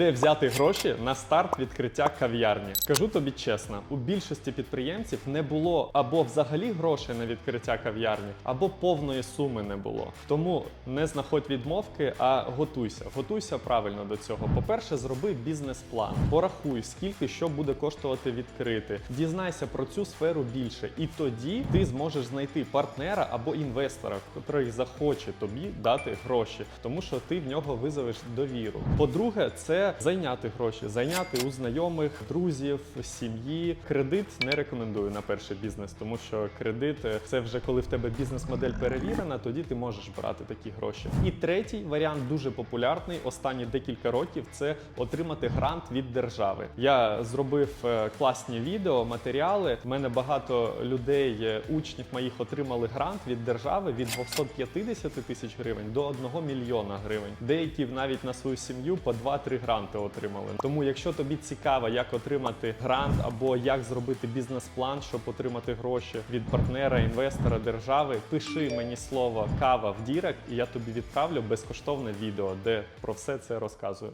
Де взяти гроші на старт відкриття кав'ярні? Кажу тобі чесно, у більшості підприємців не було або взагалі грошей на відкриття кав'ярні, або повної суми не було. Тому не знаходь відмовки, а готуйся. Готуйся правильно до цього. По-перше, зроби бізнес-план. Порахуй, скільки що буде коштувати відкрити. Дізнайся про цю сферу більше, і тоді ти зможеш знайти партнера або інвестора, який захоче тобі дати гроші, тому що ти в нього визовеш довіру. По-друге, це зайняти гроші, зайняти у знайомих, друзів, сім'ї. Кредит не рекомендую на перший бізнес, тому що кредит е, це вже коли в тебе бізнес-модель перевірена, тоді ти можеш брати такі гроші. І третій варіант дуже популярний останні декілька років це отримати грант від держави. Я зробив е, класні відео, матеріали. У мене багато людей, е, учнів моїх отримали грант від держави від 250 тисяч гривень до 1 мільйона гривень. Деякі навіть на свою сім'ю по 2-3 гранти отримали. Тому, якщо тобі цікаво, як отримати грант або як зробити бізнес-план, щоб отримати гроші від партнера, інвестора, держави, пиши мені слово кава в Дірект, і я тобі відправлю безкоштовне відео, де про все це розказую.